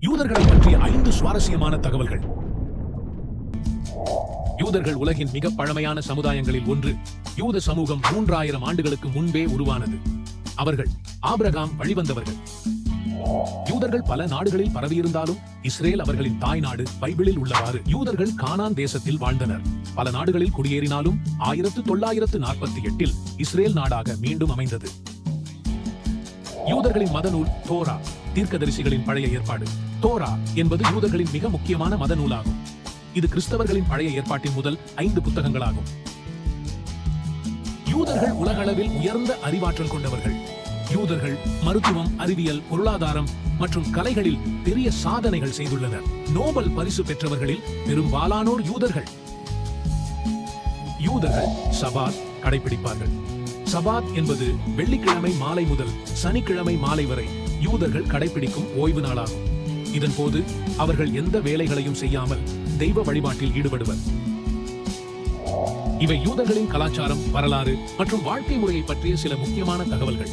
யூதர்களை பற்றிய ஐந்து சுவாரஸ்யமான தகவல்கள். யூதர்கள் உலகின் மிக பழமையான சமுதாயங்களில் ஒன்று யூத சமூகம் மூன்றாயிரம் ஆண்டுகளுக்கு முன்பே உருவானது. அவர்கள் ஆபிரகாம் வழிவந்தவர்கள். யூதர்கள் பல நாடுகளில் பரவியிருந்தாலும் இஸ்ரேல் அவர்களின் தாய்நாடு பைபிளில் உள்ளவாறு யூதர்கள் கானான் தேசத்தில் வாழ்ந்தனர். பல நாடுகளில் குடியேறினாலும் ஆயிரத்து தொள்ளாயிரத்து நாற்பத்தி எட்டில் இஸ்ரேல் நாடாக மீண்டும் அமைந்தது. யூதர்களின் மத நூல் தோரா தீர்க்கதரிசிகளின் பழைய ஏற்பாடு. தோரா என்பது யூதர்களின் மிக முக்கியமான மத நூலாகும். இது கிறிஸ்தவர்களின் பழைய ஏற்பாட்டின் முதல் ஐந்து புத்தகங்களாகும். யூதர்கள் உலகளவில் உயர்ந்த அறிவாற்றல் கொண்டவர்கள். யூதர்கள் மருத்துவம் அறிவியல் பொருளாதாரம் மற்றும் கலைகளில் பெரிய சாதனைகள் செய்துள்ளனர். நோபல் பரிசு பெற்றவர்களில் பெரும்பாலானோர் யூதர்கள். யூதர்கள் சபாத் கடைபிடிப்பார்கள். சபாத் என்பது வெள்ளிக்கிழமை மாலை முதல் சனிக்கிழமை மாலை வரை யூதர்கள் கடைபிடிக்கும் ஓய்வு நாளாகும். இதன் போது அவர்கள் எந்த வேலைகளையும் செய்யாமல் தெய்வ வழிபாட்டில் ஈடுபடுவர். இவை யூதர்களின் கலாச்சாரம் வரலாறு மற்றும் வாழ்க்கை முறையை பற்றிய சில முக்கியமான தகவல்கள்.